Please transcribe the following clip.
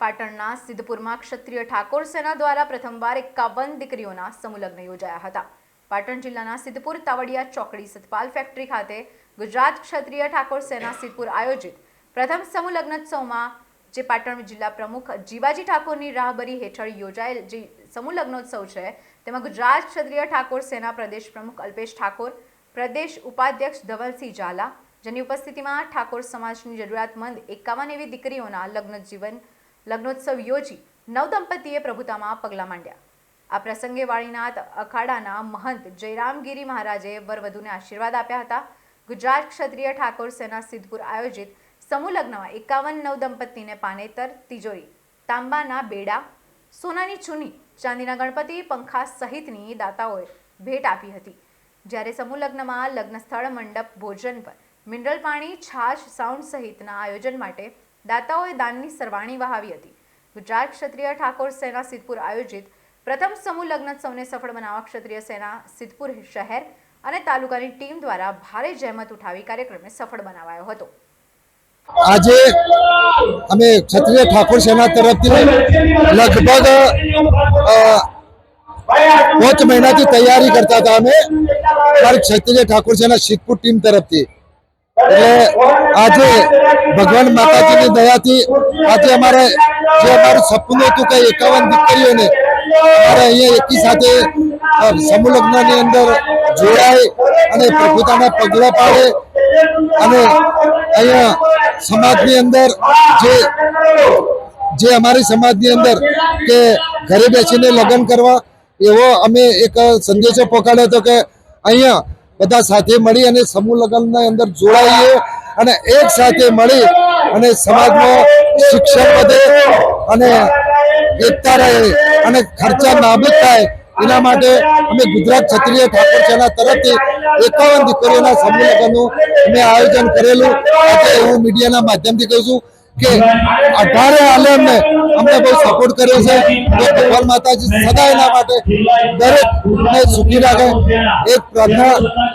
પાટણના સિદ્ધપુરમાં ક્ષત્રિય ઠાકોર સેના દ્વારા પ્રથમવાર એકાવન દીકરીઓના સમૂહલગ્ન યોજાયા હતા. પાટણ જિલ્લાના સિદ્ધપુર તાવડિયા ચોકડી સતપાલ ફેક્ટરી ખાતે ગુજરાત ક્ષત્રિય ઠાકોર સેના સિદ્ધપુર આયોજિત પ્રથમ સમૂહલગ્નોત્સવમાં જે પાટણ જિલ્લા પ્રમુખ જીવાજી ઠાકોરની રાહબરી હેઠળ યોજાયેલ જે સમૂહલગ્નોત્સવ છે, તેમાં ગુજરાત ક્ષત્રિય ઠાકોર સેના પ્રદેશ પ્રમુખ અલ્પેશ ઠાકોર, પ્રદેશ ઉપાધ્યક્ષ ધવલસિંહ ઝાલા, જેની ઉપસ્થિતિમાં ઠાકોર સમાજની જરૂરિયાતમંદ એકાવન એવી દીકરીઓના લગ્ન જીવન લગ્નોત્સવ યોજી નવદંપતીએ પ્રભુતામાં પગલાં માંડ્યા. આ પ્રસંગે વાળીનાથ અખાડાના મહંત જયરામગીરી મહારાજે વરવધુને આશીર્વાદ આપ્યા હતા. ગુજરાત ક્ષત્રિય ઠાકોર સેના સિદ્ધપુર આયોજિત સમૂહ લગ્નમાં એકાવન નવદંપતીને પાનેતર, તિજોરી, તાંબાના બેડા, સોનાની ચૂની, ચાંદીના ગણપતિ, પંખા સહિતની દાતાઓએ ભેટ આપી હતી. જ્યારે સમૂહ લગ્નમાં લગ્ન સ્થળ મંડપ, ભોજન પર મિનરલ પાણી, છાશ, સાઉન્ડ સહિતના આયોજન માટે દાતાઓએ દાનની સરવાણી વહાવી હતી. ગુજરાત ક્ષત્રિય ઠાકોર સેના સિદ્ધપુર આયોજિત પ્રથમ સમૂહ લગ્નોત્સવને સફળ બનાવવા ક્ષત્રિય સેના સિદ્ધપુર શહેર અને તાલુકાની ટીમ દ્વારા ભારે જહેમત ઉઠાવી કાર્યક્રમને સફળ બનાવાયો હતો. આજે અમે ક્ષત્રિય ઠાકોર સેના તરફથી લગભગ પાંચ મહિનાથી તૈયારી કરતા હતા અમે. ક્ષત્રિય ઠાકોર સેના સિદ્ધપુર ટીમ તરફથી. એટલે આજે ભગવાન માતાજીની દયાથી આજે અમારે જે અમારું સપનું હતું કે એકાવન દીકરીઓને અમારે અહીંયા એકી સાથે સમૂહલગ્નની અંદર જોડાય અને પ્રભુતાના પગલા પાડે અને અહીંયા સમાજની અંદર જે જે અમારી સમાજની અંદર કે ઘરે બેસીને લગ્ન કરવા એવો અમે એક સંદેશો પહોંચાડ્યો હતો કે અહીંયા બધા સાથે મળી અને સમૂહ લગ્નની અંદર જોડાઈએ અને એક સાથે મળી અને સમાજમાં શિક્ષણ વધે અને એકતા રહે અને ખર્ચા નાબૂદ થાય. એના માટે અમે ગુજરાત ક્ષત્રિય ઠાકોર સેના તરફથી એકાવન દીકરીઓના સમૂહ લગ્નનું અમે આયોજન કરેલું. આજે હું મીડિયાના માધ્યમથી કહું છું કે અઢારે આલમને અમને બહુ સપોર્ટ કર્યો છે. તો ભગવાન માતાજી સદા એના માટે દરેકને સુખી રાખે. એક પ્રાર્થના